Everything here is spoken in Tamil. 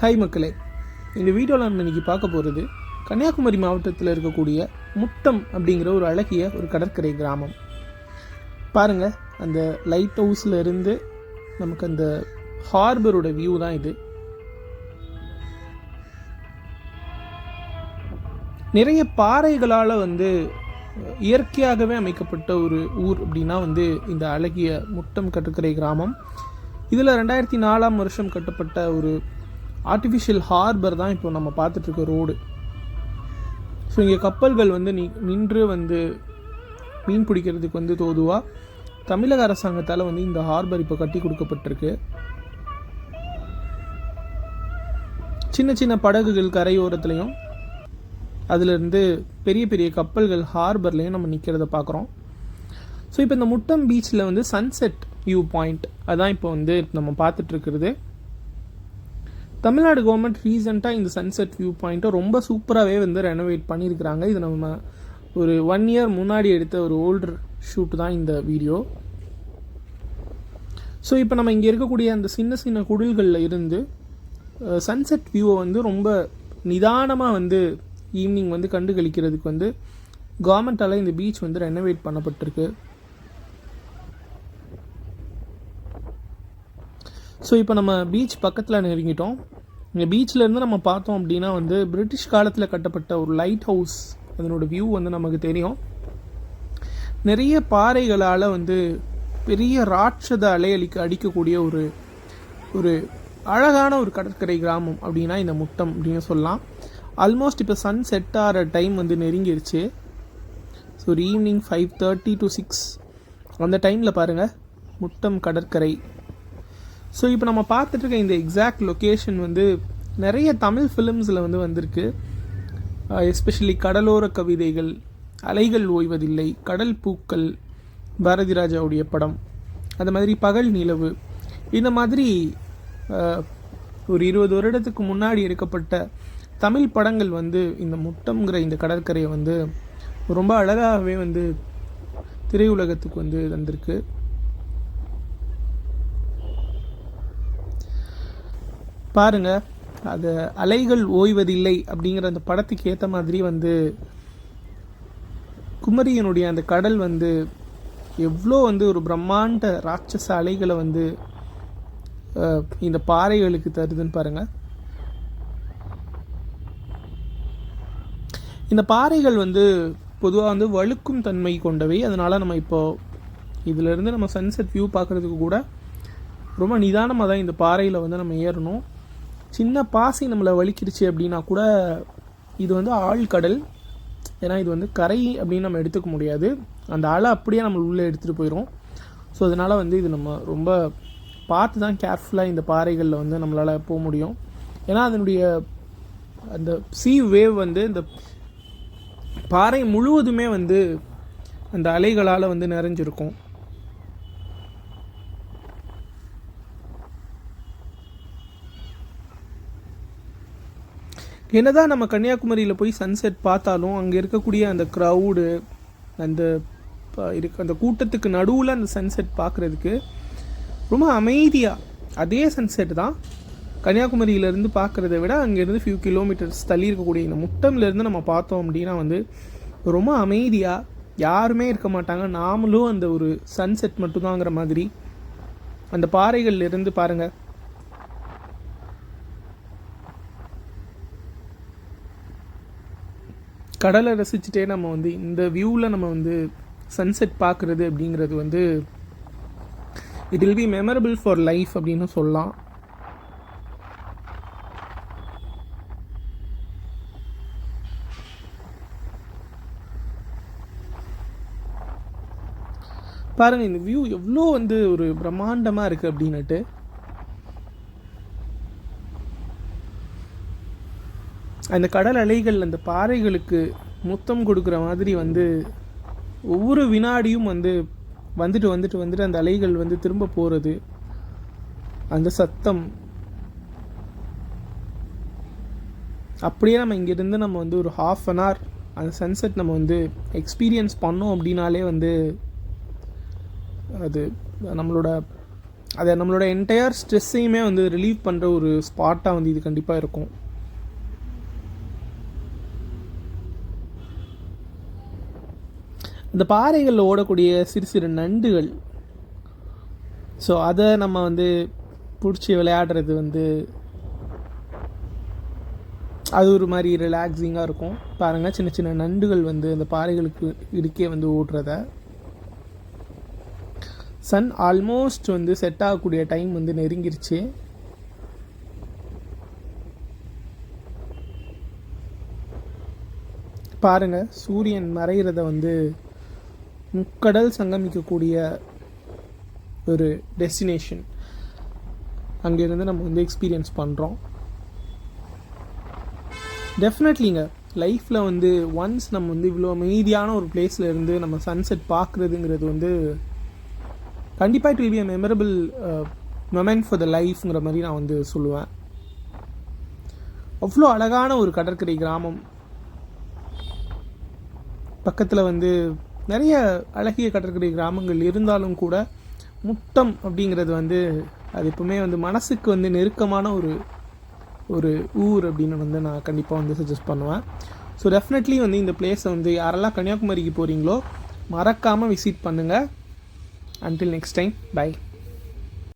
ஹாய் மக்களே இந்த வீடியோவில் நம்ம இன்றைக்கி பார்க்க போகிறது கன்னியாகுமரி மாவட்டத்தில் இருக்கக்கூடிய முட்டம் அப்படிங்கிற ஒரு அழகிய ஒரு கடற்கரை கிராமம். பாருங்கள் அந்த லைட் ஹவுஸில் இருந்து நமக்கு அந்த ஹார்பரோட வியூ தான் இது. நிறைய பாறைகளால் வந்து இயற்கையாகவே அமைக்கப்பட்ட ஒரு ஊர் அப்படின்னா வந்து இந்த அழகிய முட்டம் கடற்கரை கிராமம். இதில் ரெண்டாயிரத்தி நாலாம் வருஷம் கட்டப்பட்ட ஒரு ஆர்டிஃபிஷியல் ஹார்பர் தான் இப்போ நம்ம பார்த்துட்ருக்க ரோடு ஸோ இங்கே கப்பல்கள் வந்து நி நின்று வந்து மீன் பிடிக்கிறதுக்கு வந்து தோதுவாக தமிழக அரசாங்கத்தால் வந்து இந்த ஹார்பர் இப்போ கட்டி கொடுக்கப்பட்டிருக்கு. சின்ன சின்ன படகுகள் கரையோரத்துலையும் அதிலிருந்து பெரிய பெரிய கப்பல்கள் ஹார்பர்லேயும் நம்ம நிற்கிறத பார்க்குறோம் ஸோ இப்போ இந்த முட்டம் பீச்சில் வந்து சன்செட் வியூ பாயிண்ட் அதான் இப்போ வந்து நம்ம பார்த்துட்ருக்கிறது. தமிழ்நாடு கவர்மெண்ட் ரீசெண்டாக இந்த சன்செட் வியூ பாயிண்ட்டை ரொம்ப சூப்பராகவே வந்து ரெனோவேட் பண்ணியிருக்கிறாங்க. இது நம்ம ஒரு ஒன் இயர் முன்னாடி எடுத்த ஒரு ஓல்டர் ஷூட் தான் இந்த வீடியோ ஸோ இப்போ நம்ம இங்கே இருக்கக்கூடிய அந்த சின்ன சின்ன குடில்களில் இருந்து சன்செட் வியூவை வந்து ரொம்ப நிதானமாக வந்து ஈவினிங் வந்து கண்டு கழிக்கிறதுக்கு வந்து கவர்மெண்ட்டால் இந்த பீச் வந்து ரெனோவேட் பண்ணப்பட்டிருக்கு. ஸோ இப்போ நம்ம பீச் பக்கத்தில் நெருங்கிட்டோம். இங்கே பீச்சிலேருந்து நம்ம பார்த்தோம் அப்படின்னா வந்து பிரிட்டிஷ் காலத்தில் கட்டப்பட்ட ஒரு லைட் ஹவுஸ் அதனோட வியூ வந்து நமக்கு தெரியும். நிறைய பாறைகளால் வந்து பெரிய ராட்சத அலை அடிக்கக்கூடிய ஒரு ஒரு அழகான ஒரு கடற்கரை கிராமம் அப்படின்னா இந்த முட்டம் அப்படின்னு சொல்லலாம். ஆல்மோஸ்ட் இப்போ சன் செட் ஆகிற டைம் வந்து நெருங்கிருச்சு. ஸோ ஒரு evening five thirty to six அந்த டைமில் பாருங்கள் முட்டம் கடற்கரை. ஸோ இப்போ நம்ம பார்த்துட்ருக்க இந்த எக்ஸாக்ட் லொக்கேஷன் வந்து நிறைய தமிழ் ஃபிலிம்ஸில் வந்து வந்திருக்கு. எஸ்பெஷலி கடலோர கவிதைகள் அலைகள் ஓய்வதில்லை கடல் பூக்கள் பாரதி ராஜாவுடைய படம் அந்த மாதிரி பகல் நிலவு இந்த மாதிரி ஒரு இருபது வருடத்துக்கு முன்னாடி எடுக்கப்பட்ட தமிழ் படங்கள் வந்து இந்த முட்டம்ங்கிற இந்த கடற்கரையை வந்து ரொம்ப அழகாகவே வந்து திரையுலகத்துக்கு வந்து வந்திருக்கு பாருங்க அது அலைகள் ஓய்வதில்லை அப்படிங்கிற அந்த படத்துக்கு ஏற்ற மாதிரி வந்து குமரியனுடைய அந்த கடல் வந்து எவ்வளோ வந்து ஒரு பிரம்மாண்ட ராட்சச அலைகளை வந்து இந்த பாறைகளுக்கு தருதுன்னு பாருங்க. இந்த பாறைகள் வந்து பொதுவாக வந்து வழுக்கும் தன்மை கொண்டவை. அதனால் நம்ம இப்போ இதிலிருந்து நம்ம சன்செட் வியூ பார்க்குறதுக்கு கூட ரொம்ப நிதானமாக தான் இந்த பாறையில் வந்து நம்ம ஏறணும். சின்ன பாசி நம்மளை வலிக்கிடுச்சு அப்படின்னா கூட இது வந்து ஆழ்கடல் ஏன்னா இது வந்து கரை அப்படின்னு நம்ம எடுத்துக்க முடியாது. அந்த அலை அப்படியே நம்ம உள்ளே எடுத்துகிட்டு போயிடும் ஸோ அதனால் வந்து இது நம்ம ரொம்ப பார்த்து தான் கேர்ஃபுல்லாக இந்த பாறைகளில் வந்து நம்மளால் போக முடியும். ஏன்னா அதனுடைய அந்த சீ வேவ் வந்து இந்த பாறை முழுவதுமே வந்து அந்த அலைகளால் வந்து நிறைஞ்சிருக்கும். என்னதான் நம்ம கன்னியாகுமரியில் போய் சன்செட் பார்த்தாலும் அங்கே இருக்கக்கூடிய அந்த க்ரௌடு அந்த ப- இருக்க அந்த கூட்டத்துக்கு நடுவில் அந்த சன்செட் பார்க்குறதுக்கு ரொம்ப அமைதியாக அதே சன்செட் தான் கன்னியாகுமரியிலேருந்து பார்க்குறத விட அங்கேருந்து ஃபியூ கிலோமீட்டர்ஸ் தள்ளி இருக்கக்கூடிய இந்த முட்டம்லேருந்து நம்ம பார்த்தோம் அப்படின்னா வந்து ரொம்ப அமைதியாக யாருமே இருக்க மாட்டாங்க. நாமளும் அந்த ஒரு சன்செட் மட்டும்தாங்கிற மாதிரி அந்த பாறைகள்லேருந்து பாருங்கள் கடலை ரசிச்சுட்டே நம்ம வந்து இந்த வியூவில் நம்ம வந்து சன்செட் பார்க்குறது அப்படிங்கிறது வந்து it will be memorable for life அப்படின்னு சொல்லலாம். பாருங்கள் இந்த வியூ எவ்வளோ வந்து ஒரு பிரம்மாண்டமாக இருக்குது அப்படின்னுட்டு. அந்த கடல் அலைகள் அந்த பாறைகளுக்கு முத்தம் கொடுக்குற மாதிரி வந்து ஒவ்வொரு வினாடியும் வந்து வந்துட்டு வந்துட்டு வந்துட்டு அந்த அலைகள் வந்து திரும்ப போகிறது அந்த சத்தம். அப்படியே நம்ம இங்கேருந்து நம்ம வந்து ஒரு ஹாஃப் அன் ஹவர் அந்த சன்செட் நம்ம வந்து எக்ஸ்பீரியன்ஸ் பண்ணோம் அப்படின்னாலே வந்து அது நம்மளோட அதை நம்மளோட என்டையர் ஸ்ட்ரெஸ்ஸையுமே வந்து ரிலீவ் பண்ணுற ஒரு ஸ்பாட்டாக வந்து இது கண்டிப்பாக இருக்கும். இந்த பாறைகளில் ஓடக்கூடிய சிறு சிறு நண்டுகள். ஸோ அதை நம்ம வந்து பிடிச்சி விளையாடுறது வந்து அது ஒரு மாதிரி ரிலாக்ஸிங்காக இருக்கும். பாருங்கள் சின்ன சின்ன நண்டுகள் வந்து அந்த பாறைகளுக்கு இடுக்கே வந்து ஓடுறத. சன் ஆல்மோஸ்ட் வந்து செட் ஆகக்கூடிய டைம் வந்து நெருங்கிருச்சு. பாருங்க சூரியன் மறைகிறத வந்து முக்கடல் சங்கமிக்கக்கூடிய ஒரு டெஸ்டினேஷன் அங்கேருந்து நம்ம வந்து எக்ஸ்பீரியன்ஸ் பண்ணுறோம் டெஃபினெட்லிங்க லைஃப்பில் வந்து ஒன்ஸ் நம்ம வந்து இவ்வளோ அமைதியான ஒரு பிளேஸில் இருந்து நம்ம சன்செட் பார்க்குறதுங்கிறது வந்து கண்டிப்பாக it will be a memorable moment for the லைஃப்ங்கிற மாதிரி நான் வந்து சொல்லுவேன். அவ்வளோ அழகான ஒரு கடற்கரை கிராமம். பக்கத்தில் வந்து நிறைய அழகிய கடற்கரை கிராமங்கள் இருந்தாலும் கூட முட்டம் அப்படிங்கிறது வந்து அது எப்பவுமே வந்து மனசுக்கு வந்து நெருக்கமான ஒரு ஒரு ஊர் அப்படின்னு வந்து நான் கண்டிப்பாக வந்து சஜஸ்ட் பண்ணுவேன். ஸோ டெஃபினெட்லி வந்து இந்த பிளேஸை வந்து யாரெல்லாம் கன்னியாகுமரிக்கு போகிறீங்களோ மறக்காமல் விசிட் பண்ணுங்கள் அன்டில் நெக்ஸ்ட் டைம் பை